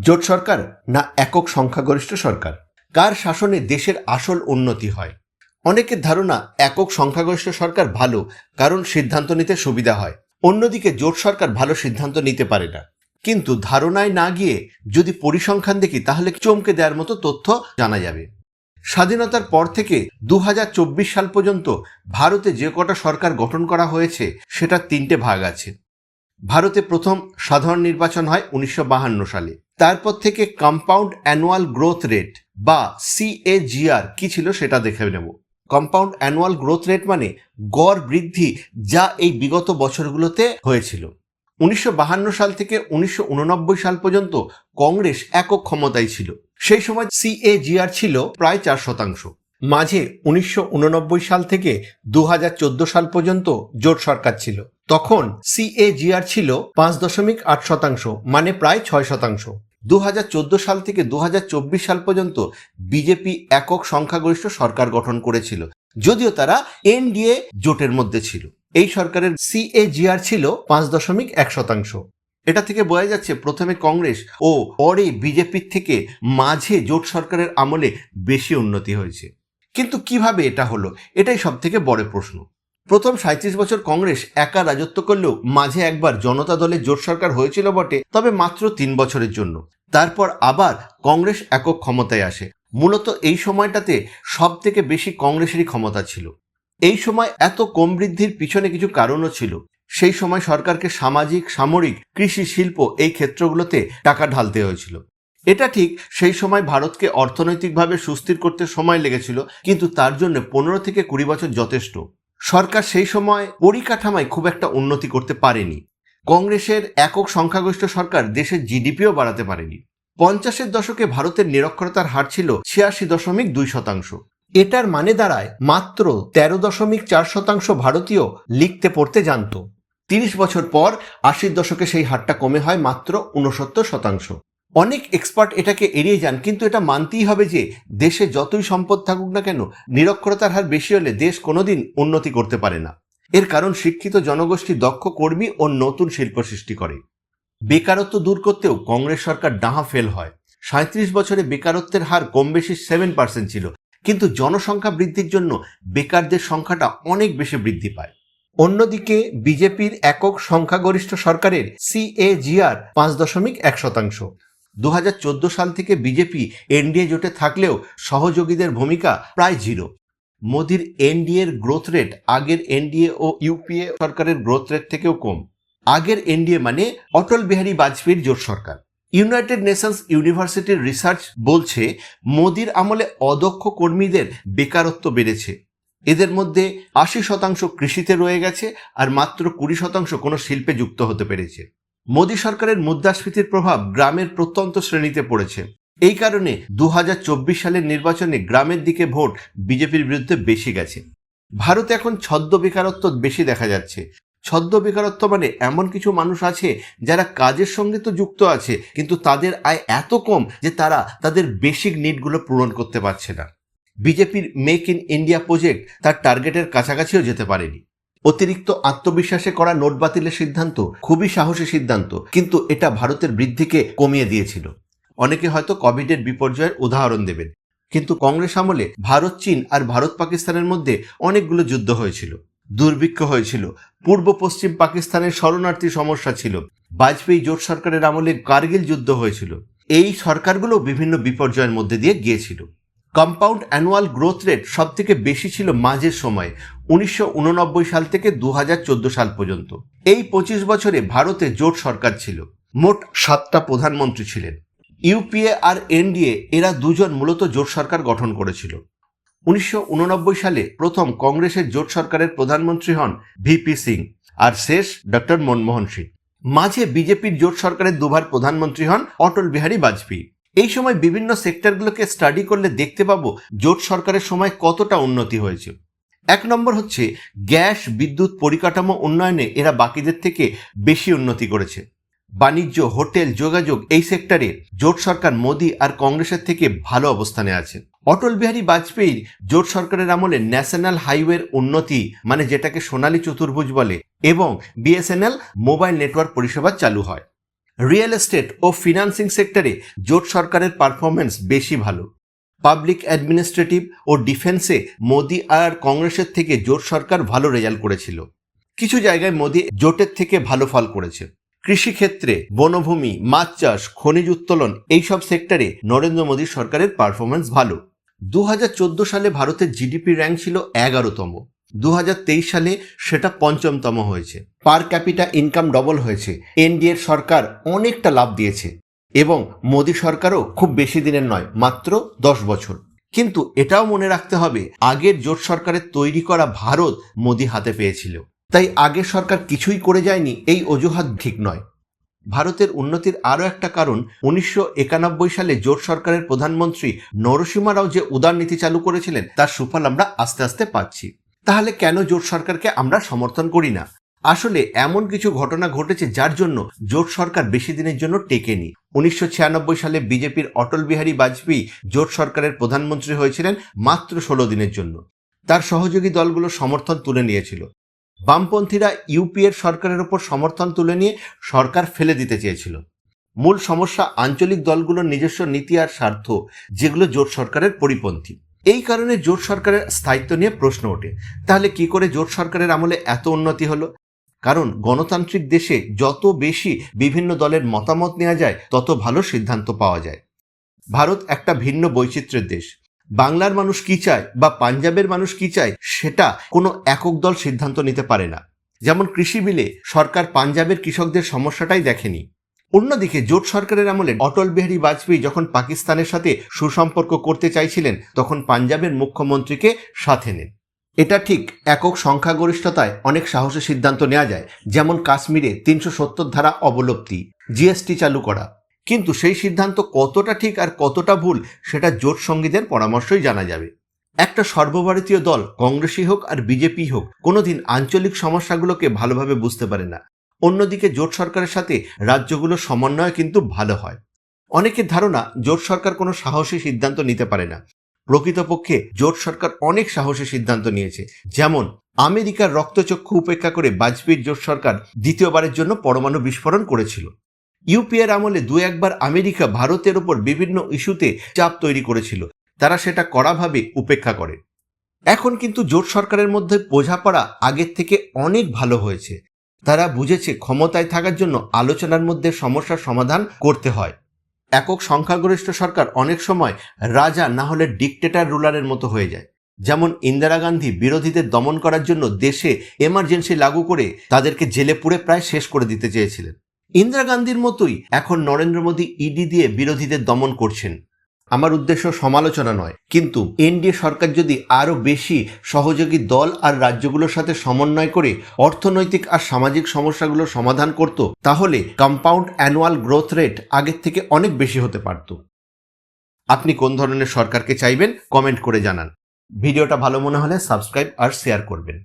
জোট সরকার না একক সংখ্যাগরিষ্ঠ সরকার? কার শাসনে দেশের আসল উন্নতি হয়? অনেকের ধারণা একক সংখ্যাগরিষ্ঠ সরকার ভালো, কারণ সিদ্ধান্ত নিতে সুবিধা হয়। অন্যদিকে জোট সরকার ভালো সিদ্ধান্ত নিতে পারে না। কিন্তু ধারণায় না গিয়ে যদি পরিসংখ্যান দেখি, তাহলে চমকে দেওয়ার মতো তথ্য জানা যাবে। স্বাধীনতার পর থেকে দু হাজার চব্বিশ সাল পর্যন্ত ভারতে যে কটা সরকার গঠন করা হয়েছে সেটা তিনটে ভাগ আছে। ভারতে প্রথম সাধারণ নির্বাচন হয় উনিশশো সালে। তারপর থেকে কম্পাউন্ড অ্যানুয়াল গ্রোথ রেট বা সিএজিআর কি ছিল সেটা দেখে নেব। কম্পাউন্ড অ্যানুয়াল গ্রোথ রেট মানে গড় বৃদ্ধি যা এই বিগত বছরগুলোতে হয়েছিল। উনিশশো সাল থেকে উনিশশো উননব্বই সাল পর্যন্ত কংগ্রেস একক ক্ষমতায় ছিল। সেই সময় সিএজিআর ছিল প্রায় চার শতাংশ। মাঝে উনিশশো উননব্বই সাল থেকে দু হাজার চোদ্দ সাল পর্যন্ত জোট সরকার ছিল। তখন সিএজিআর ছিল পাঁচ দশমিক আট শতাংশ মানে প্রায় ছয় শতাংশ। দু হাজার চোদ্দ সাল থেকে দু হাজার চব্বিশ সাল পর্যন্ত বিজেপি একক সংখ্যাগরিষ্ঠ সরকার গঠন করেছিল, যদিও তারা এনডিএ জোটের মধ্যে ছিল। এই সরকারের সিএজিআর ছিল পাঁচ দশমিক এক শতাংশ। এটা থেকে বোঝা যাচ্ছে প্রথমে কংগ্রেস ও পরে বিজেপির থেকে মাঝে জোট সরকারের আমলে বেশি উন্নতি হয়েছে। কিন্তু কীভাবে এটা হলো, এটাই সব থেকে বড় প্রশ্ন। প্রথম সাঁত্রিশ বছর কংগ্রেস একা রাজত্ব করলেও মাঝে একবার জনতা দলের জোট সরকার হয়েছিল বটে, তবে মাত্র তিন বছরের জন্য। তারপর আবার কংগ্রেস একক ক্ষমতায় আসে। মূলত এই সময়টাতে সব থেকে বেশি কংগ্রেসেরই ক্ষমতা ছিল। এই সময় এত কম বৃদ্ধির পিছনে কিছু কারণও ছিল। সেই সময় সরকারকে সামাজিক, সামরিক, কৃষি, শিল্প এই ক্ষেত্রগুলোতে টাকা ঢালতে হয়েছিল। এটা ঠিক সেই সময় ভারতকে অর্থনৈতিকভাবে সুস্থির করতে সময় লেগেছিল, কিন্তু তার জন্য পনেরো থেকে কুড়ি বছর যথেষ্ট। সরকার সেই সময় পরিকাঠামায় খুব একটা উন্নতি করতে পারেনি। কংগ্রেসের একক সংখ্যাগরিষ্ঠ সরকার দেশের জিডিপিও বাড়াতে পারেনি। পঞ্চাশের দশকে ভারতের নিরক্ষরতার হার ছিল ছিয়াশি দশমিক দুই শতাংশ। এটার মানে দাঁড়ায় মাত্র তেরো দশমিক চার শতাংশ ভারতীয় লিখতে পড়তে জানত। তিরিশ বছর পর আশির দশকে সেই হারটা কমে হয় মাত্র উনসত্তর শতাংশ। অনেক এক্সপার্ট এটাকে এড়িয়ে যান, কিন্তু এটা মানতেই হবে যে দেশে যতই সম্পদ থাকুক না কেন, নিরক্ষরতার হার বেশি হলে দেশ কোনোদিন উন্নতি করতে পারে না। এর কারণ শিক্ষিত জনগোষ্ঠী দক্ষ কর্মী ও নতুন শিল্প সৃষ্টি করে। বেকারত্ব দূর করতেও কংগ্রেস সরকার ডাহা ফেল হয়। সাঁত্রিশ বছরে বেকারত্বের হার কম বেশি সেভেন পার্সেন্ট ছিল, কিন্তু জনসংখ্যা বৃদ্ধির জন্য বেকারদের সংখ্যাটা অনেক বেশি বৃদ্ধি পায়। অন্যদিকে বিজেপির একক সংখ্যাগরিষ্ঠ সরকারের সিএজিআর পাঁচ দশমিক এক শতাংশ। দু হাজার চোদ্দ সাল থেকে বিজেপি এনডিএ জোটে থাকলেও সহযোগীদের ভূমিকা প্রায় জিরো। মোদির এনডিএর গ্রোথ রেট আগের এনডিএ ও ইউপিএ সরকারের গ্রোথ রেট থেকেও কম। আগের এনডিএ মানে অটল বিহারী বাজপেয়ীর জোট সরকার। ইউনাইটেড নেশনস ইউনিভার্সিটির রিসার্চ বলছে, মোদির আমলে অদক্ষ কর্মীদের বেকারত্ব বেড়েছে। এদের মধ্যে আশি শতাংশ কৃষিতে রয়ে গেছে আর মাত্র কুড়ি শতাংশ কোনো শিল্পে যুক্ত হতে পেরেছে। মোদী সরকারের মুদ্রাস্ফীতির প্রভাব গ্রামের প্রত্যন্ত শ্রেণীতে পড়েছে। এই কারণে দু হাজার চব্বিশ সালের নির্বাচনে গ্রামের দিকে ভোট বিজেপির বিরুদ্ধে বেশি গেছে। ভারতে এখন ছদ্ম বেকারত্ব বেশি দেখা যাচ্ছে। ছদ্ম বেকারত্ব মানে এমন কিছু মানুষ আছে যারা কাজের সঙ্গে তো যুক্ত আছে, কিন্তু তাদের আয় এত কম যে তারা তাদের বেসিক নিডগুলো পূরণ করতে পারছে না। বিজেপির মেক ইন ইন্ডিয়া প্রজেক্ট তার টার্গেটের কাছাকাছিও যেতে পারেনি। অতিরিক্ত আত্মবিশ্বাসে করা নোট বাতিলের সিদ্ধান্ত খুবই সাহসী সিদ্ধান্ত, কিন্তু এটা ভারতের বৃদ্ধিকে কমিয়ে দিয়েছিল। অনেকে হয়তো কোভিডের বিপর্যয়ের উদাহরণ দেবেন, কিন্তু কংগ্রেস আমলে ভারত, চীন আর ভারত পাকিস্তানের মধ্যে অনেকগুলো যুদ্ধ হয়েছিল। দুর্ভিক্ষ হয়েছিল, পূর্ব পশ্চিম পাকিস্তানের শরণার্থী সমস্যা ছিল, বাজপেয়ী জোট সরকারের আমলে কার্গিল যুদ্ধ হয়েছিল। এই সরকারগুলো বিভিন্ন বিপর্যয়ের মধ্যে দিয়ে গিয়েছিল। কম্পাউন্ড অ্যানুয়াল গ্রোথ রেট সবথেকে বেশি ছিল মাঝের সময় উনিশশো উননব্বই সাল থেকে দু হাজার চোদ্দ সাল পর্যন্ত। এই পঁচিশ বছরে ভারতে জোট সরকার ছিল। মোট সাতটা প্রধানমন্ত্রী ছিলেন। ইউপিএ আর এনডিএ এরা দুজন মূলত জোট সরকার গঠন করেছিল। উনিশশো উননব্বই সালে প্রথম কংগ্রেসের জোট সরকারের প্রধানমন্ত্রী হন ভিপি সিং আর শেষ ডক্টর মনমোহন সিং। মাঝে বিজেপির জোট সরকারের দুবার প্রধানমন্ত্রী হন অটল বিহারী বাজপেয়ী। এই সময় বিভিন্ন সেক্টরগুলোকে স্টাডি করলে দেখতে পাবো জোট সরকারের সময় কতটা উন্নতি হয়েছে। এক নম্বর হচ্ছে গ্যাস, বিদ্যুৎ, পরিকাঠামো উন্নয়নে এরা বাকিদের থেকে বেশি উন্নতি করেছে। বাণিজ্য, হোটেল, যোগাযোগ এই সেক্টরে জোট সরকার মোদী আর কংগ্রেসের থেকে ভালো অবস্থানে আছে। অটল বিহারী বাজপেয়ীর জোট সরকারের আমলে ন্যাশনাল হাইওয়ের উন্নতি মানে যেটাকে সোনালী চতুর্ভুজ বলে, এবং বিএসএনএল মোবাইল নেটওয়ার্ক পরিষেবা চালু হয়। রিয়েল এস্টেট ও ফিনান্সিং সেক্টরে জোট সরকারের পারফরমেন্স বেশি ভালো। পাবলিক অ্যাডমিনিস্ট্রেটিভ ও ডিফেন্সে মোদি আর কংগ্রেসের থেকে জোট সরকার ভালো রেজাল্ট করেছিল। কিছু জায়গায় মোদি জোটের থেকে ভালো ফল করেছে। কৃষিক্ষেত্রে বনভূমি, মাছ চাষ, খনিজ উত্তোলন এইসব সেক্টরে নরেন্দ্র মোদী সরকারের পারফরমেন্স ভালো। দু হাজার চোদ্দ সালে ভারতের জিডিপি র্যাঙ্ক ছিল এগারোতম। দু হাজার তেইশ সালে সেটা পঞ্চমতম হয়েছে। পার ক্যাপিটা ইনকাম ডবল হয়েছে। এনডিএর সরকার অনেকটা লাভ দিয়েছে। এবং মোদী সরকারও খুব বেশি দিনের নয়, মাত্র দশ বছর। কিন্তু এটাও মনে রাখতে হবে, আগের জোট সরকারের তৈরি করা ভারত মোদী হাতে পেয়েছিল। তাই আগের সরকার কিছুই করে যায়নি, এই অজুহাত ঠিক নয়। ভারতের উন্নতির আরও একটা কারণ, উনিশশো একানব্বই সালে জোট সরকারের প্রধানমন্ত্রী নরসিমা রাও যে উদার নীতি চালু করেছিলেন, তার সুফল আমরা আস্তে আস্তে পাচ্ছি। তাহলে কেন জোট সরকারকে আমরা সমর্থন করি না? আসলে এমন কিছু ঘটনা ঘটেছে যার জন্য জোট সরকার বেশি দিনের জন্য টেকেনি। উনিশশো ছিয়ানব্বই সালে বিজেপির অটল বিহারী বাজপেয়ী জোট সরকারের প্রধানমন্ত্রী হয়েছিলেন মাত্র ষোলো দিনের জন্য। তার সহযোগী দলগুলো সমর্থন তুলে নিয়েছিল। বামপন্থীরা ইউপিএর সরকারের ওপর সমর্থন তুলে নিয়ে সরকার ফেলে দিতে চেয়েছিল। মূল সমস্যা আঞ্চলিক দলগুলোর নিজস্ব নীতি আর স্বার্থ, যেগুলো জোট সরকারের পরিপন্থী। এই কারণে জোট সরকারের স্থায়িত্ব নিয়ে প্রশ্ন ওঠে। তাহলে কি করে জোট সরকারের আমলে এত উন্নতি হলো? কারণ গণতান্ত্রিক দেশে যত বেশি বিভিন্ন দলের মতামত নেওয়া যায়, তত ভালো সিদ্ধান্ত পাওয়া যায়। ভারত একটা ভিন্ন বৈচিত্র্যের দেশ। বাংলার মানুষ কি চায় বা পাঞ্জাবের মানুষ কি চায়, সেটা কোনো একক দল সিদ্ধান্ত নিতে পারে না। যেমন কৃষি বিলে সরকার পাঞ্জাবের কৃষকদের সমস্যাটাই দেখেনি। অন্যদিকে জোট সরকারের আমলে অটল বিহারী বাজপেয়ী যখন পাকিস্তানের সাথে সুসম্পর্ক করতে চাইছিলেন, তখন পাঞ্জাবের মুখ্যমন্ত্রীকে সাথে নেন। এটা ঠিক একক সংখ্যাগরিষ্ঠতায় অনেক সাহসী সিদ্ধান্ত নেওয়া যায়, যেমন কাশ্মীরে তিনশো সত্তর ধারা অবলব্ধি জিএসটি চালু করা। কিন্তু সেই সিদ্ধান্ত কতটা ঠিক আর কতটা ভুল, সেটা জোট সঙ্গীদের পরামর্শই জানা যাবে। একটা সর্বভারতীয় দল কংগ্রেসই হোক আর বিজেপি হোক, কোনোদিন আঞ্চলিক সমস্যাগুলোকে ভালোভাবে বুঝতে পারে না। অন্যদিকে জোট সরকারের সাথে রাজ্যগুলোর সমন্বয় কিন্তু ভালো হয়। অনেকের ধারণা, জোট সরকার কোনো সাহসী সিদ্ধান্ত নিতে পারে না। প্রকৃতপক্ষে জোট সরকার অনেক সাহসী সিদ্ধান্ত নিয়েছে। যেমন, আমেরিকার রক্তচক্ষু উপেক্ষা করে বাজপেয়ীর জোট সরকার দ্বিতীয়বারের জন্য পরমাণু বিস্ফোরণ করেছিল। ইউপিএর আমলে দু একবার আমেরিকা ভারতের ওপর বিভিন্ন ইস্যুতে চাপ তৈরি করেছিল। তারা সেটা কড়াভাবে উপেক্ষা করে। এখন কিন্তু জোট সরকারের মধ্যে বোঝাপড়া আগের থেকে অনেক ভালো হয়েছে। তারা বুঝেছে ক্ষমতায় থাকার জন্য আলোচনার মধ্যে সমস্যার সমাধান করতে হয়। একক সংখ্যাগরিষ্ঠ সরকার অনেক সময় রাজা না হলে ডিকটেটার রুলারের মতো হয়ে যায়। যেমন ইন্দিরা গান্ধী বিরোধীদের দমন করার জন্য দেশে এমার্জেন্সি লাগু করে তাদেরকে জেলে পুড়ে প্রায় শেষ করে দিতে চেয়েছিলেন। ইন্দিরা গান্ধীর মতোই এখন নরেন্দ্র মোদী ইডি দিয়ে বিরোধীদের দমন করছেন। আমার উদ্দেশ্য সমালোচনা নয়। কিন্তু এনডিএ সরকার যদি আরও বেশি সহযোগী দল আর রাজ্যগুলোর সাথে সমন্বয় করে অর্থনৈতিক আর সামাজিক সমস্যাগুলোর সমাধান করত, তাহলে কম্পাউন্ড অ্যানুয়াল গ্রোথ রেট আগের থেকে অনেক বেশি হতে পারত। আপনি কোন ধরনের সরকারকে চাইবেন কমেন্ট করে জানান। ভিডিওটা ভালো মনে হলে সাবস্ক্রাইব আর শেয়ার করবেন।